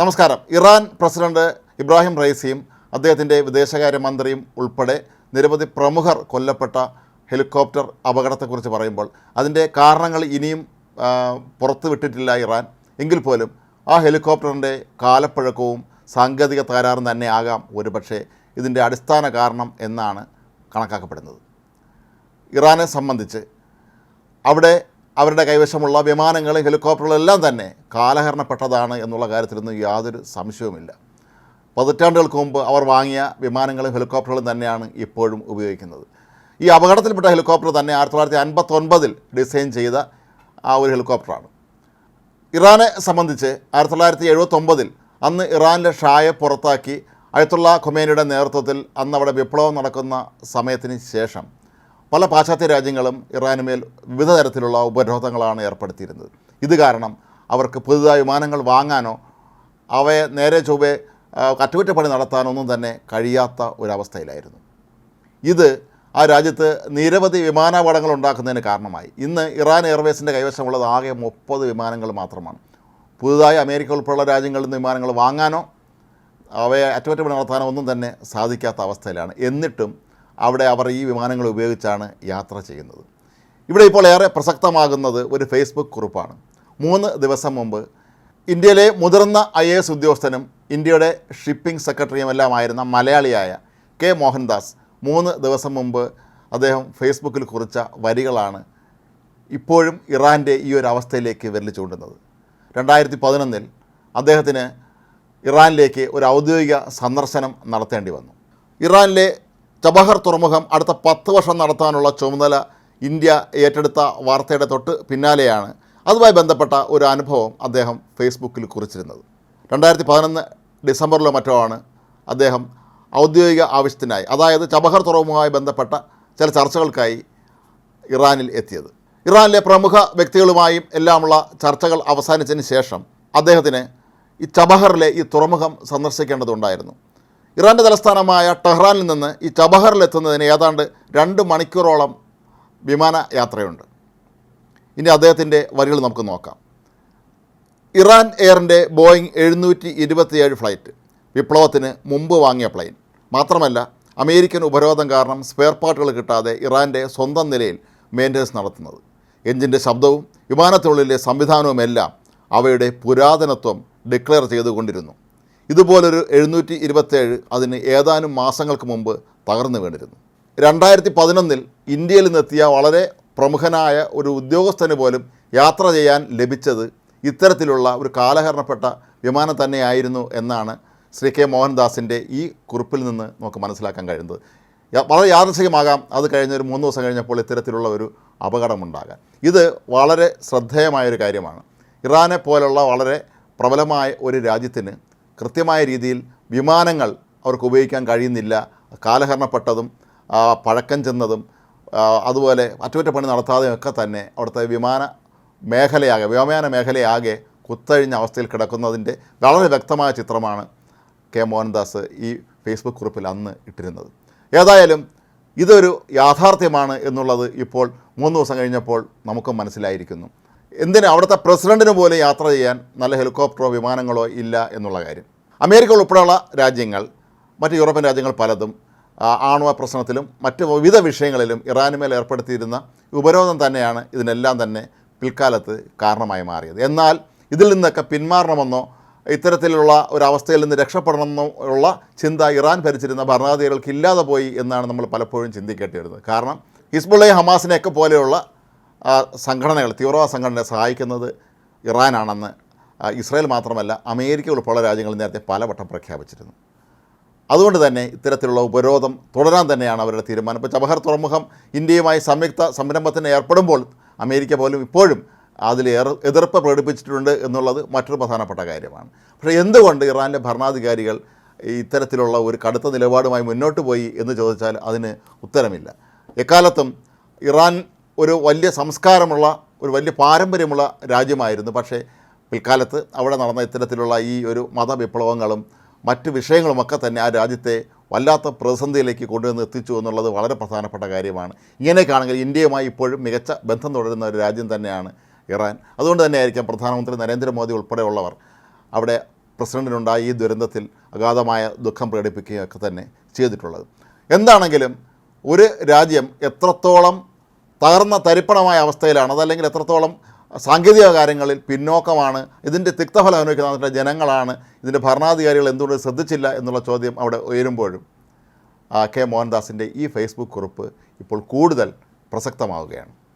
നമസ്കാരം. Iran president Ibrahim റൈസിയും അദ്ദേഹത്തിന്റെ വിദേശകാര്യമന്ത്രിയും ഉൾപ്പെടെ നിരവധി പ്രമുഖർ കൊല്ലപ്പെട്ട ഹെലികോപ്റ്റർ അപകടത്തെക്കുറിച്ച് പറയുമ്പോൾ അതിന്റെ കാരണങ്ങൾ ഇനിയും പുറത്തു വിട്ടിട്ടില്ല ഇറാൻ. എങ്കിൽ പോലും ആ ഹെലികോപ്റ്ററിന്റെ കാലപ്പഴക്കവും സാങ്കേതിക തകരാറും തന്നെ ആകാം ഒരുപക്ഷെ ഇതിന്റെ അടിസ്ഥാന കാരണം എന്നാണ് കണക്കാക്കപ്പെടുന്നത്. ഇറാനെ സംബന്ധിച്ച് അവിടെ അവരുടെ കൈവശമുള്ള വിമാനങ്ങളും ഹെലികോപ്റ്ററുകളും എല്ലാം തന്നെ കാലഹരണപ്പെട്ടതാണ് എന്നുള്ള കാര്യത്തിലൊന്നും യാതൊരു സംശയവുമില്ല. പതിറ്റാണ്ടുകൾക്ക് മുമ്പ് അവർ വാങ്ങിയ വിമാനങ്ങളും ഹെലികോപ്റ്ററുകളും തന്നെയാണ് ഇപ്പോഴും ഉപയോഗിക്കുന്നത്. ഈ അപകടത്തിൽപ്പെട്ട ഹെലികോപ്റ്റർ തന്നെ ആയിരത്തി തൊള്ളായിരത്തി അൻപത്തൊൻപതിൽ ഡിസൈൻ ചെയ്ത ആ ഒരു ഹെലികോപ്റ്ററാണ്. ഇറാനെ സംബന്ധിച്ച് ആയിരത്തി തൊള്ളായിരത്തി എഴുപത്തൊമ്പതിൽ അന്ന് ഇറാനിലെ ഷായെ പുറത്താക്കി. അയത്തുള്ള ഖുമേനിയുടെ നേതൃത്വത്തിൽ അന്ന് അവിടെ വിപ്ലവം നടക്കുന്ന സമയത്തിന് ശേഷം പല പാശ്ചാത്യ രാജ്യങ്ങളും ഇറാനുമേൽ വിവിധ തരത്തിലുള്ള ഉപരോധങ്ങളാണ് ഏർപ്പെടുത്തിയിരുന്നത്. ഇത് കാരണം അവർക്ക് പുതുതായി വിമാനങ്ങൾ വാങ്ങാനോ അവയെ നേരെ ചൊവ്വെ അറ്റകുറ്റപ്പണി നടത്താനോ നടത്താനൊന്നും തന്നെ കഴിയാത്ത ഒരവസ്ഥയിലായിരുന്നു. ഇത് ആ രാജ്യത്ത് നിരവധി വിമാനാപകടങ്ങൾ ഉണ്ടാക്കുന്നതിന് കാരണമായി. ഇന്ന് ഇറാൻ എയർവേസിന്റെ കൈവശമുള്ളത് ആകെ മുപ്പത് വിമാനങ്ങൾ മാത്രമാണ്. പുതുതായി അമേരിക്ക ഉൾപ്പെടെയുള്ള രാജ്യങ്ങളിൽ നിന്ന് വിമാനങ്ങൾ വാങ്ങാനോ അവയെ അറ്റകുറ്റപ്പണി നടത്താനോ ഒന്നും തന്നെ സാധിക്കാത്ത അവസ്ഥയിലാണ്. എന്നിട്ടും അവിടെ അവർ ഈ വിമാനങ്ങൾ ഉപയോഗിച്ചാണ് യാത്ര ചെയ്യുന്നത്. ഇവിടെ ഇപ്പോൾ ഏറെ പ്രസക്തമാകുന്നത് ഒരു ഫേസ്ബുക്ക് കുറിപ്പാണ്. മൂന്ന് ദിവസം മുമ്പ് ഇന്ത്യയിലെ മുതിർന്ന ഐ എ എസ് ഉദ്യോഗസ്ഥനും ഇന്ത്യയുടെ ഷിപ്പിംഗ് സെക്രട്ടറിയും എല്ലാമായിരുന്ന മലയാളിയായ കെ മോഹൻദാസ് മൂന്ന് ദിവസം മുമ്പ് അദ്ദേഹം ഫേസ്ബുക്കിൽ കുറിച്ച വരികളാണ് ഇപ്പോഴും ഇറാന്റെ ഈ ഒരു അവസ്ഥയിലേക്ക് വിരൽ ചൂണ്ടുന്നത്. രണ്ടായിരത്തി പതിനൊന്നിൽ അദ്ദേഹത്തിന് ഇറാനിലേക്ക് ഒരു ഔദ്യോഗിക സന്ദർശനം നടത്തേണ്ടി വന്നു. ഇറാനിലെ ചബഹർ തുറമുഖം അടുത്ത പത്ത് വർഷം നടത്താനുള്ള ചുമതല ഇന്ത്യ ഏറ്റെടുത്ത വാർത്തയുടെ തൊട്ട് പിന്നാലെയാണ്. അതുമായി ബന്ധപ്പെട്ട ഒരു അനുഭവം അദ്ദേഹം ഫേസ്ബുക്കിൽ കുറിച്ചിരുന്നത്. രണ്ടായിരത്തി പതിനൊന്ന് ഡിസംബറിലോ മറ്റോ ആണ് അദ്ദേഹം ഔദ്യോഗിക ആവശ്യത്തിനായി അതായത് ചബഹർ തുറമുഖവുമായി ബന്ധപ്പെട്ട ചില ചർച്ചകൾക്കായി ഇറാനിൽ എത്തിയത്. ഇറാനിലെ പ്രമുഖ വ്യക്തികളുമായും എല്ലാമുള്ള ചർച്ചകൾ അവസാനിച്ചതിന് ശേഷം അദ്ദേഹത്തിന് ഈ ചബഹറിലെ ഈ തുറമുഖം സന്ദർശിക്കേണ്ടതുണ്ടായിരുന്നു. ഇറാന്റെ തലസ്ഥാനമായ ടെഹ്റാനിൽ നിന്ന് ഈ ചബഹറിൽ എത്തുന്നതിന് ഏതാണ്ട് രണ്ട് മണിക്കൂറോളം വിമാന യാത്രയുണ്ട്. ഇനി അദ്ദേഹത്തിന്റെ വരികൾ നമുക്ക് നോക്കാം. ഇറാൻ എയറിന്റെ ബോയിങ് എഴുന്നൂറ്റി ഇരുപത്തിയേഴ് ഫ്ലൈറ്റ് വിപ്ലവത്തിന് മുമ്പ് വാങ്ങിയ പ്ലെയിൻ. മാത്രമല്ല അമേരിക്കൻ ഉപരോധം കാരണം സ്പെയർ പാർട്ടുകൾ കിട്ടാതെ ഇറാന്റെ സ്വന്തം നിലയിൽ മെയിന്റനൻസ് നടത്തുന്നത്. എഞ്ചിന്റെ ശബ്ദവും വിമാനത്തിനുള്ളിലെ സംവിധാനവുമെല്ലാം അവയുടെ പുരാതനത്വം ഡിക്ലെയർ ചെയ്തുകൊണ്ടിരുന്നു. ഇതുപോലൊരു എഴുന്നൂറ്റി ഇരുപത്തേഴ് അതിന് ഏതാനും മാസങ്ങൾക്ക് മുമ്പ് തകർന്നു വീണിരുന്നു. രണ്ടായിരത്തി പതിനൊന്നിൽ ഇന്ത്യയിൽ നിന്നെത്തിയ വളരെ പ്രമുഖനായ ഒരു ഉദ്യോഗസ്ഥന് പോലും യാത്ര ചെയ്യാൻ ലഭിച്ചത് ഇത്തരത്തിലുള്ള ഒരു കാലഹരണപ്പെട്ട വിമാനം തന്നെയായിരുന്നു എന്നാണ് ശ്രീ കെ മോഹൻദാസിന്റെ ഈ കുറിപ്പിൽ നിന്ന് നമുക്ക് മനസ്സിലാക്കാൻ കഴിയുന്നത്. വളരെ യാദൃശികമാകാം അത് കഴിഞ്ഞ ഒരു മൂന്ന് ദിവസം കഴിഞ്ഞപ്പോൾ ഇത്തരത്തിലുള്ള ഒരു അപകടമുണ്ടാകാൻ. ഇത് വളരെ ശ്രദ്ധേയമായൊരു കാര്യമാണ്. ഇറാനെ പോലുള്ള വളരെ പ്രബലമായ ഒരു രാജ്യത്തിന് കൃത്യമായ രീതിയിൽ വിമാനങ്ങൾ അവർക്ക് ഉപയോഗിക്കാൻ കഴിയുന്നില്ല. കാലഹരണപ്പെട്ടതും പഴക്കം ചെന്നതും അതുപോലെ അറ്റകുറ്റപ്പണി നടത്താതെയൊക്കെ തന്നെ അവിടുത്തെ വിമാന മേഖലയാകെ വ്യോമയാന മേഖലയാകെ കുത്തഴിഞ്ഞ അവസ്ഥയിൽ കിടക്കുന്നതിന്റെ വളരെ വ്യക്തമായ ചിത്രമാണ് കെ. മോഹൻദാസ് ഈ ഫേസ്ബുക്ക് കുറിപ്പിൽ അന്ന് ഇട്ടിരുന്നത്. ഏതായാലും ഇതൊരു യാഥാർത്ഥ്യമാണ് എന്നുള്ളത് ഇപ്പോൾ മൂന്ന് ദിവസം കഴിഞ്ഞപ്പോൾ നമുക്ക് മനസ്സിലായിരിക്കുന്നു. എന്തിന് അവിടുത്തെ പ്രസിഡന്റിന് പോലും യാത്ര ചെയ്യാൻ നല്ല ഹെലികോപ്റ്ററോ വിമാനങ്ങളോ ഇല്ല എന്നുള്ള കാര്യം. അമേരിക്ക ഉൾപ്പെടെയുള്ള രാജ്യങ്ങൾ മറ്റ് യൂറോപ്യൻ രാജ്യങ്ങൾ പലതും ആണവ പ്രശ്നത്തിലും മറ്റ് വിവിധ വിഷയങ്ങളിലും ഇറാനുമേൽ ഏർപ്പെടുത്തിയിരുന്ന ഉപരോധം തന്നെയാണ് ഇതിനെല്ലാം തന്നെ പിൽക്കാലത്ത് കാരണമായി മാറിയത്. എന്നാൽ ഇതിൽ നിന്നൊക്കെ പിന്മാറണമെന്നോ ഇത്തരത്തിലുള്ള ഒരു അവസ്ഥയിൽ നിന്ന് രക്ഷപ്പെടണമെന്നോ ഉള്ള ചിന്ത ഇറാൻ ഭരിച്ചിരുന്ന ഭരണാധികാരികൾക്ക് ഇല്ലാതെ പോയി എന്നാണ് നമ്മൾ പലപ്പോഴും ചിന്തിക്കേണ്ടി വരുന്നത്. കാരണം ഹിസ്ബുള്ളയും ഹമാസിനെയൊക്കെ പോലെയുള്ള ആ, സംഘടനകൾ തീവ്രവാദ സംഘടനയെ സഹായിക്കുന്നത് ഇറാനാണെന്ന് ഇസ്രായേൽ മാത്രമല്ല അമേരിക്ക ഉൾപ്പെടെയുള്ള രാജ്യങ്ങൾ നേരത്തെ പലവട്ടം പ്രഖ്യാപിച്ചിരുന്നു. അതുകൊണ്ട് തന്നെ ഇത്തരത്തിലുള്ള ഉപരോധം തുടരാൻ തന്നെയാണ് അവരുടെ തീരുമാനം. ഇപ്പോൾ ചബഹർ തുറമുഖം ഇന്ത്യയുമായി സംയുക്ത സംരംഭത്തിന് ഏർപ്പെടുമ്പോൾ അമേരിക്ക പോലും ഇപ്പോഴും അതിൽ എതിർപ്പ് പ്രകടിപ്പിച്ചിട്ടുണ്ട് എന്നുള്ളത് മറ്റൊരു പ്രധാനപ്പെട്ട കാര്യമാണ്. പക്ഷേ എന്തുകൊണ്ട് ഇറാനിലെ ഭരണാധികാരികൾ ഇത്തരത്തിലുള്ള ഒരു കടുത്ത നിലപാടുമായി മുന്നോട്ട് പോയി എന്ന് ചോദിച്ചാൽ അതിന് ഉത്തരമില്ല. എക്കാലത്തും ഇറാൻ ഒരു വലിയ സംസ്കാരമുള്ള ഒരു വലിയ പാരമ്പര്യമുള്ള രാജ്യമായിരുന്നു. പക്ഷേ പിൽക്കാലത്ത് അവിടെ നടന്ന ഇത്തരത്തിലുള്ള ഈ ഒരു മതവിപ്ലവങ്ങളും മറ്റ് വിഷയങ്ങളുമൊക്കെ തന്നെ ആ രാജ്യത്തെ വല്ലാത്ത പ്രതിസന്ധിയിലേക്ക് കൊണ്ടുവന്ന് എത്തിച്ചു എന്നുള്ളത് വളരെ പ്രധാനപ്പെട്ട കാര്യമാണ്. ഇങ്ങനെയൊക്കെയാണെങ്കിൽ ഇന്ത്യയുമായി ഇപ്പോഴും മികച്ച ബന്ധം തുടരുന്ന ഒരു രാജ്യം തന്നെയാണ് ഇറാൻ. അതുകൊണ്ട് തന്നെയായിരിക്കാം പ്രധാനമന്ത്രി നരേന്ദ്രമോദി ഉൾപ്പെടെയുള്ളവർ അവിടെ പ്രസിഡന്റിനുണ്ടായ ഈ ദുരന്തത്തിൽ അഗാധമായ ദുഃഖം പ്രകടിപ്പിക്കുകയൊക്കെ തന്നെ ചെയ്തിട്ടുള്ളത്. എന്താണെങ്കിലും ഒരു രാജ്യം എത്രത്തോളം തകർന്ന തരിപ്പണമായ അവസ്ഥയിലാണ്. അതല്ലെങ്കിൽ എത്രത്തോളം സാങ്കേതിക കാര്യങ്ങളിൽ പിന്നോക്കമാണ് ഇതിന്റെ തിക്തഫലം അനുഭവിക്കുന്ന ജനങ്ങളാണ് ഇതിന്റെ ഭരണാധികാരികൾ എന്തുകൊണ്ട് ശ്രദ്ധിച്ചില്ല എന്നുള്ള ചോദ്യം അവിടെ ഉയരുമ്പോഴും കെ മോഹൻദാസിന്റെ ഈ ഫേസ്ബുക്ക് കുറിപ്പ് ഇപ്പോൾ കൂടുതൽ പ്രസക്തമാവുകയാണ്.